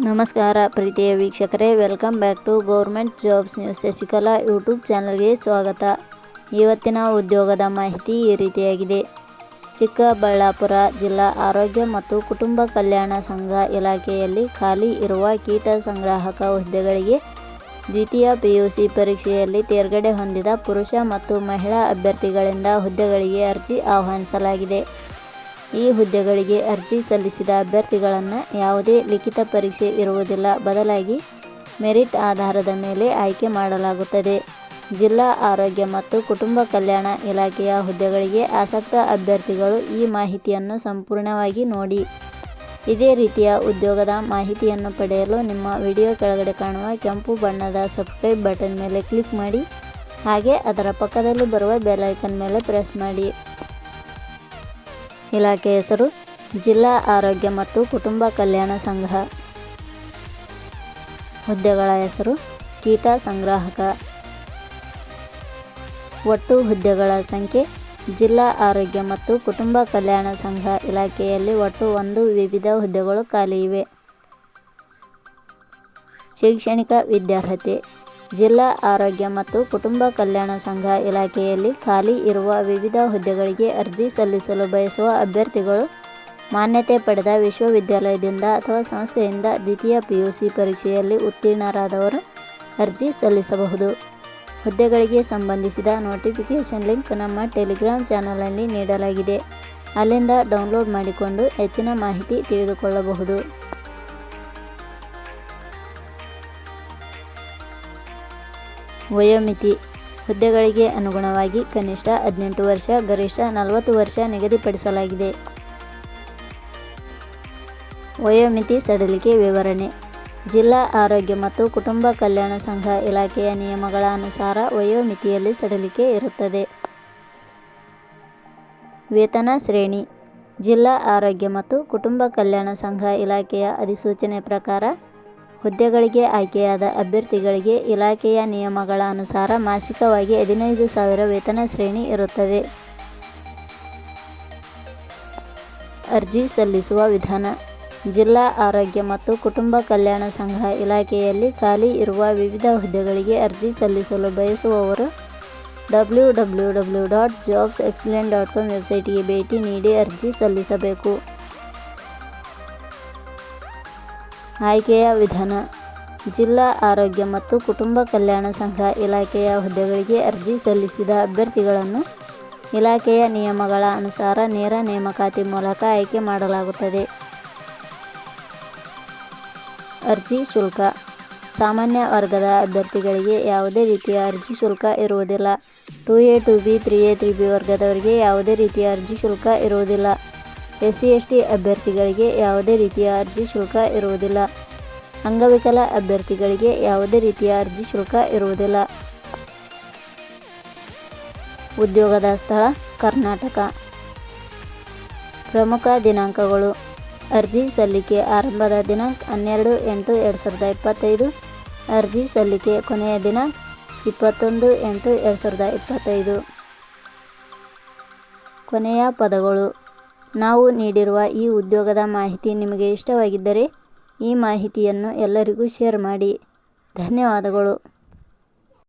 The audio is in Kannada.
ನಮಸ್ಕಾರ ಪ್ರೀತಿಯ ವೀಕ್ಷಕರೇ, welcome back to government jobs news. Shashikala YouTube ಚಾನಲ್ಗೆ ಸ್ವಾಗತ. ಇವತ್ತಿನ ಉದ್ಯೋಗದ ಮಾಹಿತಿ ಈ ರೀತಿಯಾಗಿದೆ. ಚಿಕ್ಕಬಳ್ಳಾಪುರ ಜಿಲ್ಲಾ ಆರೋಗ್ಯ ಮತ್ತು ಕುಟುಂಬ ಕಲ್ಯಾಣ ಸಂಘ ಇಲಾಖೆಯಲ್ಲಿ ಖಾಲಿ ಇರುವ ಕೀಟ ಸಂಗ್ರಾಹಕ ಹುದ್ದೆಗಳಿಗೆ ದ್ವಿತೀಯ ಪಿಯುಸಿ ಪರೀಕ್ಷೆಯಲ್ಲಿ ತೇರ್ಗಡೆ ಹೊಂದಿದ ಪುರುಷ ಮತ್ತು ಮಹಿಳಾ ಅಭ್ಯರ್ಥಿಗಳಿಂದ ಹುದ್ದೆಗಳಿಗೆ ಅರ್ಜಿ ಆಹ್ವಾನಿಸಲಾಗಿದೆ. ಈ ಹುದ್ದೆಗಳಿಗೆ ಅರ್ಜಿ ಸಲ್ಲಿಸಿದ ಅಭ್ಯರ್ಥಿಗಳನ್ನು ಯಾವುದೇ ಲಿಖಿತ ಪರೀಕ್ಷೆ ಇರುವುದಿಲ್ಲ. ಬದಲಾಗಿ ಮೆರಿಟ್ ಆಧಾರದ ಮೇಲೆ ಆಯ್ಕೆ ಮಾಡಲಾಗುತ್ತದೆ. ಜಿಲ್ಲಾ ಆರೋಗ್ಯ ಮತ್ತು ಕುಟುಂಬ ಕಲ್ಯಾಣ ಇಲಾಖೆಯ ಹುದ್ದೆಗಳಿಗೆ ಆಸಕ್ತ ಅಭ್ಯರ್ಥಿಗಳು ಈ ಮಾಹಿತಿಯನ್ನು ಸಂಪೂರ್ಣವಾಗಿ ನೋಡಿ. ಇದೇ ರೀತಿಯ ಉದ್ಯೋಗದ ಮಾಹಿತಿಯನ್ನು ಪಡೆಯಲು ನಿಮ್ಮ ವಿಡಿಯೋ ಕೆಳಗಡೆ ಕಾಣುವ ಕೆಂಪು ಬಣ್ಣದ ಸಬ್ಸ್ಕ್ರೈಬ್ ಬಟನ್ ಮೇಲೆ ಕ್ಲಿಕ್ ಮಾಡಿ, ಹಾಗೆ ಅದರ ಪಕ್ಕದಲ್ಲಿ ಬರುವ ಬೆಲ್ ಐಕನ್ ಮೇಲೆ ಪ್ರೆಸ್ ಮಾಡಿ. ಇಲಾಖೆ ಹೆಸರು ಜಿಲ್ಲಾ ಆರೋಗ್ಯ ಮತ್ತು ಕುಟುಂಬ ಕಲ್ಯಾಣ ಸಂಘ. ಹುದ್ದೆಗಳ ಹೆಸರು ಕೀಟ ಸಂಗ್ರಾಹಕ. ಒಟ್ಟು ಹುದ್ದೆಗಳ ಸಂಖ್ಯೆ ಜಿಲ್ಲಾ ಆರೋಗ್ಯ ಮತ್ತು ಕುಟುಂಬ ಕಲ್ಯಾಣ ಸಂಘ ಇಲಾಖೆಯಲ್ಲಿ ಒಟ್ಟು ಒಂದು ವಿವಿಧ ಹುದ್ದೆಗಳು ಖಾಲಿ ಇವೆ. ಶೈಕ್ಷಣಿಕ ವಿದ್ಯಾರ್ಹತೆ ಜಿಲ್ಲಾ ಆರೋಗ್ಯ ಮತ್ತು ಕುಟುಂಬ ಕಲ್ಯಾಣ ಸಂಘ ಇಲಾಖೆಯಲ್ಲಿ ಖಾಲಿ ಇರುವ ವಿವಿಧ ಹುದ್ದೆಗಳಿಗೆ ಅರ್ಜಿ ಸಲ್ಲಿಸಲು ಬಯಸುವ ಅಭ್ಯರ್ಥಿಗಳು ಮಾನ್ಯತೆ ಪಡೆದ ವಿಶ್ವವಿದ್ಯಾಲಯದಿಂದ ಅಥವಾ ಸಂಸ್ಥೆಯಿಂದ ದ್ವಿತೀಯ ಪಿಯುಸಿ ಪರೀಕ್ಷೆಯಲ್ಲಿ ಉತ್ತೀರ್ಣರಾದವರು ಅರ್ಜಿ ಸಲ್ಲಿಸಬಹುದು. ಹುದ್ದೆಗಳಿಗೆ ಸಂಬಂಧಿಸಿದ ನೋಟಿಫಿಕೇಷನ್ ಲಿಂಕ್ ನಮ್ಮ ಟೆಲಿಗ್ರಾಮ್ ಚಾನಲಲ್ಲಿ ನೀಡಲಾಗಿದೆ. ಅಲ್ಲಿಂದ ಡೌನ್ಲೋಡ್ ಮಾಡಿಕೊಂಡು ಹೆಚ್ಚಿನ ಮಾಹಿತಿ ತಿಳಿದುಕೊಳ್ಳಬಹುದು. ವಯೋಮಿತಿ. ಹುದ್ದೆಗಳಿಗೆ ಅನುಗುಣವಾಗಿ ಕನಿಷ್ಠ ಹದಿನೆಂಟು ವರ್ಷ, ಗರಿಷ್ಠ ನಲವತ್ತು ವರ್ಷ ನಿಗದಿಪಡಿಸಲಾಗಿದೆ. ವಯೋಮಿತಿ ಸಡಿಲಿಕೆ ವಿವರಣೆ. ಜಿಲ್ಲಾ ಆರೋಗ್ಯ ಮತ್ತು ಕುಟುಂಬ ಕಲ್ಯಾಣ ಸಂಘ ಇಲಾಖೆಯ ನಿಯಮಗಳ ಅನುಸಾರ ವಯೋಮಿತಿಯಲ್ಲಿ ಸಡಿಲಿಕೆ ಇರುತ್ತದೆ. ವೇತನ ಶ್ರೇಣಿ. ಜಿಲ್ಲಾ ಆರೋಗ್ಯ ಮತ್ತು ಕುಟುಂಬ ಕಲ್ಯಾಣ ಸಂಘ ಇಲಾಖೆಯ ಅಧಿಸೂಚನೆ ಪ್ರಕಾರ ಹುದ್ದೆಗಳಿಗೆ ಆಯ್ಕೆಯಾದ ಅಭ್ಯರ್ಥಿಗಳಿಗೆ ಇಲಾಖೆಯ ನಿಯಮಗಳ ಅನುಸಾರ ಮಾಸಿಕವಾಗಿ ಹದಿನೈದು ಸಾವಿರ ವೇತನ ಶ್ರೇಣಿ ಇರುತ್ತದೆ. ಅರ್ಜಿ ಸಲ್ಲಿಸುವ ವಿಧಾನ. ಜಿಲ್ಲಾ ಆರೋಗ್ಯ ಮತ್ತು ಕುಟುಂಬ ಕಲ್ಯಾಣ ಸಂಘ ಇಲಾಖೆಯಲ್ಲಿ ಖಾಲಿ ಇರುವ ವಿವಿಧ ಹುದ್ದೆಗಳಿಗೆ ಅರ್ಜಿ ಸಲ್ಲಿಸಲು ಬಯಸುವವರು W W W dot jobs explain dot com ವೆಬ್ಸೈಟ್ಗೆ ಭೇಟಿ ನೀಡಿ ಅರ್ಜಿ ಸಲ್ಲಿಸಬೇಕು. ಆಯ್ಕೆಯ ವಿಧಾನ. ಜಿಲ್ಲಾ ಆರೋಗ್ಯ ಮತ್ತು ಕುಟುಂಬ ಕಲ್ಯಾಣ ಸಂಘ ಇಲಾಖೆಯ ಹುದ್ದೆಗಳಿಗೆ ಅರ್ಜಿ ಸಲ್ಲಿಸಿದ ಅಭ್ಯರ್ಥಿಗಳನ್ನು ಇಲಾಖೆಯ ನಿಯಮಗಳ ಅನುಸಾರ ನೇರ ನೇಮಕಾತಿ ಮೂಲಕ ಆಯ್ಕೆ ಮಾಡಲಾಗುತ್ತದೆ. ಅರ್ಜಿ ಶುಲ್ಕ. ಸಾಮಾನ್ಯ ವರ್ಗದ ಅಭ್ಯರ್ಥಿಗಳಿಗೆ ಯಾವುದೇ ರೀತಿಯ ಅರ್ಜಿ ಶುಲ್ಕ ಇರುವುದಿಲ್ಲ. Two A two B, three A, three B ವರ್ಗದವರಿಗೆ ಯಾವುದೇ ರೀತಿಯ ಅರ್ಜಿ ಶುಲ್ಕ ಇರುವುದಿಲ್ಲ. ಎಸ್ ಸಿ ಎಸ್ ಟಿ ಅಭ್ಯರ್ಥಿಗಳಿಗೆ ಯಾವುದೇ ರೀತಿಯ ಅರ್ಜಿ ಶುಲ್ಕ ಇರುವುದಿಲ್ಲ. ಅಂಗವಿಕಲ ಅಭ್ಯರ್ಥಿಗಳಿಗೆ ಯಾವುದೇ ರೀತಿಯ ಅರ್ಜಿ ಶುಲ್ಕ ಇರುವುದಿಲ್ಲ. ಉದ್ಯೋಗದ ಸ್ಥಳ ಕರ್ನಾಟಕ. ಪ್ರಮುಖ ದಿನಾಂಕಗಳು. ಅರ್ಜಿ ಸಲ್ಲಿಕೆ ಆರಂಭದ ದಿನಾಂಕ ಹನ್ನೆರಡು ಎಂಟು ಎರಡು ಸಾವಿರದ ಇಪ್ಪತ್ತೈದು. ಅರ್ಜಿ ಸಲ್ಲಿಕೆ ಕೊನೆಯ ದಿನ ಇಪ್ಪತ್ತೊಂದು ಎಂಟು ಎರಡು ಸಾವಿರದ ಇಪ್ಪತ್ತೈದು. ಕೊನೆಯ ಪದಗಳು. ನಾವು ನೀಡಿರುವ ಈ ಉದ್ಯೋಗದ ಮಾಹಿತಿ ನಿಮಗೆ ಇಷ್ಟವಾಗಿದ್ದರೆ ಈ ಮಾಹಿತಿಯನ್ನು ಎಲ್ಲರಿಗೂ ಶೇರ್ ಮಾಡಿ. ಧನ್ಯವಾದಗಳು.